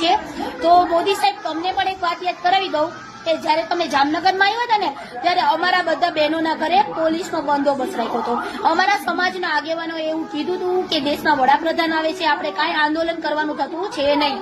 છે. તો મોદી સાહેબ, તમને પણ એક વાત યાદ કરાવી દઉં કે જ્યારે તમે જામનગરમાં આવ્યા હતા ને, ત્યારે અમારા બધા બહેનોના ઘરે પોલીસનો બંદોબસ્ત રાખ્યો હતો. અમારા સમાજના આગેવાનો એવું કીધું હતું કે દેશના વડાપ્રધાન આવે છે, આપણે કાંઈ આંદોલન કરવાનું થતું છે નહીં.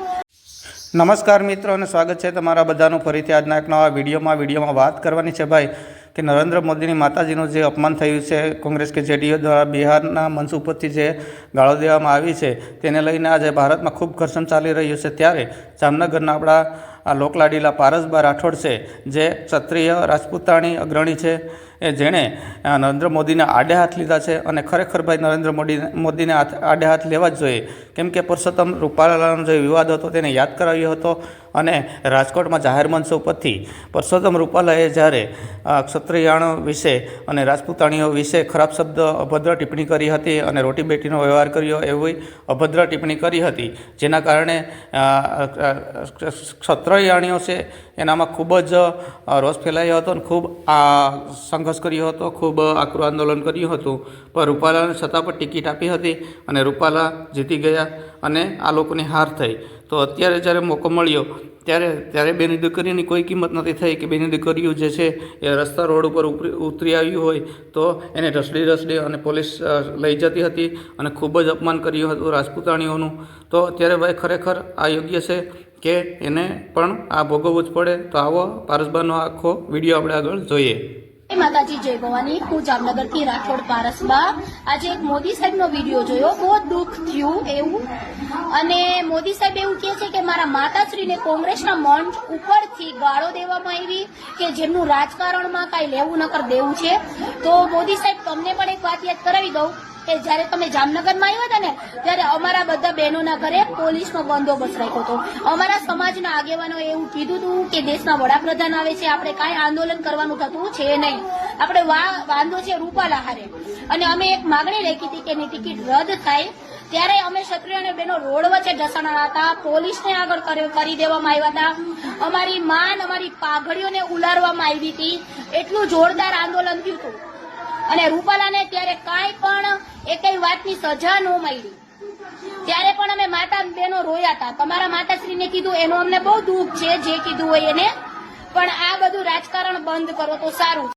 નમસ્કાર મિત્રો અને સ્વાગત છે તમારા બધાનું ફરીથી આજના એક નવા વિડીયોમાં. વિડીયોમાં વાત કરવાની છે ભાઈ કે નરેન્દ્ર મોદીની માતાજીનું જે અપમાન થયું છે, કોંગ્રેસ કે જેડીયુ દ્વારા બિહારના મંચ ઉપરથી જે ગાળો દેવામાં આવી છે. તેને લઈને આજે ભારતમાં ખૂબ ઘર્ષણ ચાલી રહ્યું છે. ત્યારે જામનગરના આપણા આ લોકલાડીલા પારસબા રાઠોડ છે, જે ક્ષત્રિય રાજપૂતાણી અગ્રણી છે, એ જેણે નરેન્દ્ર મોદીને આડે હાથ લીધા છે અને ખરેખર ભાઈ નરેન્દ્ર મોદી, મોદીને આડે હાથ લેવા જ જોઈએ. કેમ કે પુરુષોત્તમ રૂપાલાનો જે વિવાદ હતો તેને યાદ કરાવ્યો હતો અને રાજકોટમાં જાહેર મંચ ઉપરથી પરસોત્તમ રૂપાલાએ જ્યારે ક્ષત્રિયાણો વિશે અને રાજપૂતાણીઓ વિશે ખરાબ શબ્દ, અભદ્ર ટિપ્પણી કરી હતી અને રોટી બેટીનો વ્યવહાર કર્યો એવી અભદ્ર ટિપ્પણી કરી હતી, જેના કારણે ક્ષત્રયાણીઓ છે, એનામાં ખૂબ જ રોષ ફેલાયો હતો અને ખૂબ આ સંઘર્ષ કર્યો હતો, ખૂબ આકરું આંદોલન કર્યું હતું. પણ રૂપાલાને છતાં પણ ટિકિટ આપી હતી અને રૂપાલા જીતી ગયા અને આ લોકોની હાર થઈ. તો અત્યારે જ્યારે મોકો મળ્યો ત્યારે ત્યારે બેની દીકરીની કોઈ કિંમત નથી થઈ કે બેની દીકરીઓ જે છે એ રસ્તા રોડ ઉપર ઉતરી આવ્યું હોય તો એને રસડી રસડી અને પોલીસ લઈ જતી હતી અને ખૂબ જ અપમાન કર્યું હતું રાજપૂતાણીઓનું. તો અત્યારે ભાઈ ખરેખર આ યોગ્ય છે કે એને પણ આ ભોગવવું જ પડે. તો આવો પારસબાનો આખો વીડિયો આપણે આગળ જોઈએ. માતાજી જય ભવાની. હું જામનગરથી રાઠોડ પારસમાં આજે એક મોદી સાહેબનો વીડિયો જોયો. બહુ દુઃખ થયું એવું. અને મોદી સાહેબ એવું કહે છે કે મારા માતાશ્રીને કોંગ્રેસના મંચ ઉપરથી ગાળો દેવામાં આવી કે જેમનું રાજકારણમાં કાંઈ લેવું નકર દેવું છે. તો મોદી સાહેબ, તમને પણ એક વાત યાદ કરાવી દઉં. કે જ્યારે તમે જામનગરમાં આવ્યા હતા ને, ત્યારે અમારા બધા બહેનોના ઘરે પોલીસનો બંદોબસ્ત રાખ્યો હતો. અમારા સમાજના આગેવાનો એવું કીધું હતું કે દેશના વડાપ્રધાન આવે છે, આપણે કાંઈ આંદોલન કરવાનું થતું છે નહીં. આપણે વાંધો છે રૂપાલા હારે. અને અમે એક માગણી રાખી હતી કે એની ટિકિટ રદ થાય. ત્યારે અમે ક્ષત્રિય અને બહેનો રોડ વચ્ચે ઢસાણા હતા, પોલીસને આગળ કરી દેવામાં આવ્યા હતા. અમારી માન, અમારી પાઘડીઓને ઉલારવામાં આવી હતી. એટલું જોરદાર આંદોલન થયું હતું. અને રૂપાલાને ત્યારે કાંઈ પણ એકેય વાતની સજા ન મળી. ત્યારે પણ અમે માતા બહેનો રોયા હતા. તમારા માતાશ્રીને કીધું, એનું અમને બહુ દુઃખ છે જે કીધું હોય એને. પણ આ બધું રાજકારણ બંધ કરો તો સારું